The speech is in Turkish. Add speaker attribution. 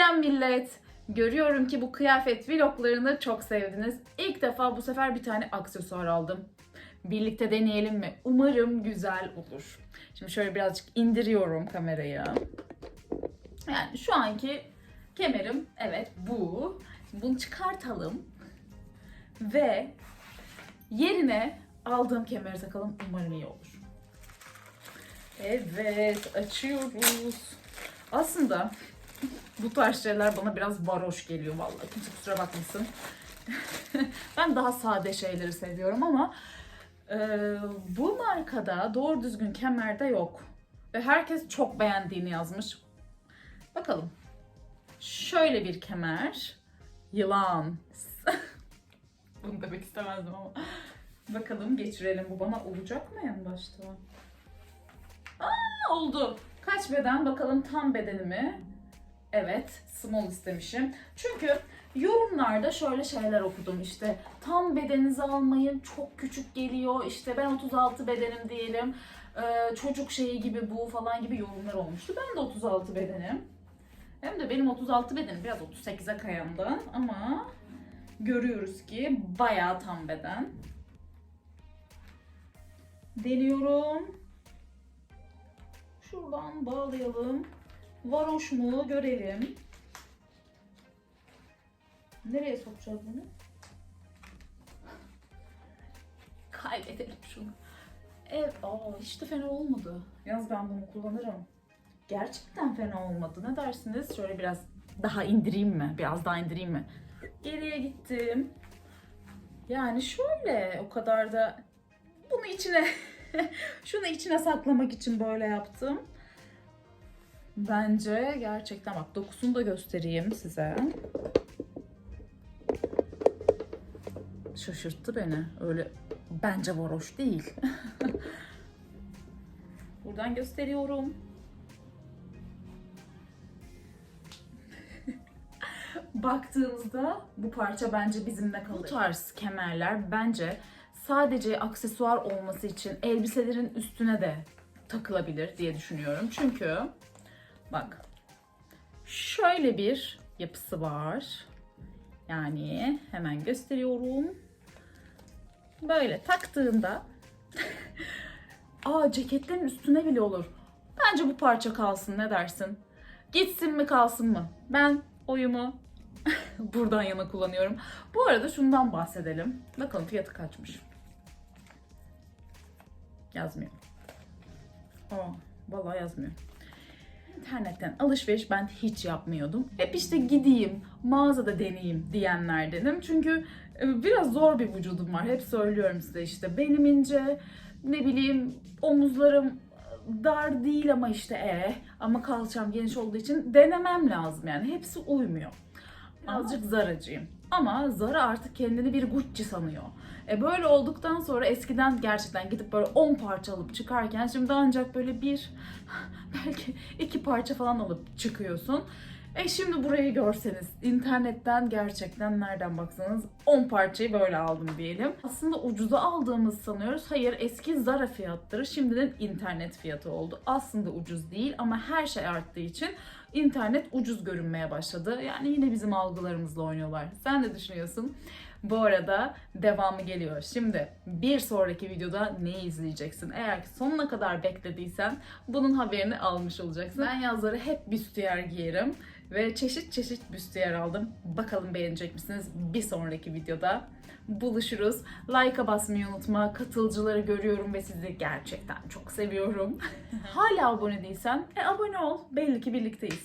Speaker 1: Selam millet. Görüyorum ki bu kıyafet vloglarını çok sevdiniz. İlk defa bu sefer bir tane aksesuar aldım. Birlikte deneyelim mi? Umarım güzel olur. Şimdi şöyle birazcık indiriyorum kamerayı. Yani şu anki kemerim evet bu. Şimdi bunu çıkartalım. Ve yerine aldığım kemeri takalım. Umarım iyi olur. Evet açıyoruz. Aslında bu tarz şeyler bana biraz varoş geliyor vallahi. Kimse kusura bakmasın. ben daha sade şeyleri seviyorum ama e, bu markada doğru düzgün kemerde yok. Ve herkes çok beğendiğini yazmış. Bakalım. Şöyle bir kemer. Yılan. Bunu demek istemezdim ama. Bakalım geçirelim. Bu bana olacak mı en başta? Aa, oldu. Kaç beden? Bakalım tam bedenimi. Evet, small istemişim. Çünkü yorumlarda şöyle şeyler okudum işte tam bedeninizi almayın çok küçük geliyor işte ben 36 bedenim diyelim ee, çocuk şeyi gibi bu falan gibi yorumlar olmuştu. Ben de 36 bedenim. Hem de benim 36 bedenim biraz 38'e kayandan ama görüyoruz ki bayağı tam beden. Deniyorum. Şuradan bağlayalım. Varoş mu görelim. Nereye sokacağız bunu? Kaybedelim şunu. Evet, aa, hiç de fena olmadı. Yalnız ben bunu kullanırım. Gerçekten fena olmadı. Ne dersiniz? Şöyle biraz daha indireyim mi? Biraz daha indireyim mi? Geriye gittim. Yani şöyle o kadar da bunu içine şunu içine saklamak için böyle yaptım. Bence gerçekten bak dokusunu da göstereyim size. Şaşırttı beni. Öyle bence varoş değil. Buradan gösteriyorum. Baktığımızda bu parça bence bizimle kalır. Bu tarz kemerler bence sadece aksesuar olması için elbiselerin üstüne de takılabilir diye düşünüyorum. Çünkü bak şöyle bir yapısı var. Yani hemen gösteriyorum. Böyle taktığında Aa ceketlerin üstüne bile olur. Bence bu parça kalsın ne dersin? Gitsin mi kalsın mı? Ben oyumu buradan yana kullanıyorum. Bu arada şundan bahsedelim. Bakalım fiyatı kaçmış. Yazmıyor. Aa, vallahi yazmıyor. İnternetten alışveriş ben hiç yapmıyordum. Hep işte gideyim, mağazada deneyeyim diyenlerdenim. Çünkü e, biraz zor bir vücudum var. Hep söylüyorum size işte benim ince, ne bileyim omuzlarım dar değil ama işte e ama kalçam geniş olduğu için denemem lazım yani. Hepsi uymuyor. Azıcık zaracıyım. Ama Zara artık kendini bir Gucci sanıyor. E böyle olduktan sonra eskiden gerçekten gidip böyle 10 parça alıp çıkarken şimdi ancak böyle bir belki parça falan alıp çıkıyorsun. E şimdi burayı görseniz internetten gerçekten nereden baksanız 10 parçayı böyle aldım diyelim. Aslında ucuza aldığımız sanıyoruz. Hayır eski Zara fiyatları şimdiden internet fiyatı oldu. Aslında ucuz değil ama her şey arttığı için internet ucuz görünmeye başladı. Yani yine bizim algılarımızla oynuyorlar. Sen ne düşünüyorsun? Bu arada devamı geliyor. Şimdi bir sonraki videoda ne izleyeceksin? Eğer ki sonuna kadar beklediysen bunun haberini almış olacaksın. Ben yazları hep büstiyer giyerim ve çeşit çeşit büstiyer aldım. Bakalım beğenecek misiniz? Bir sonraki videoda buluşuruz. Like'a basmayı unutma. Katılcıları görüyorum ve sizi gerçekten çok seviyorum. Hala abone değilsen e, abone ol. Belli ki birlikteyiz.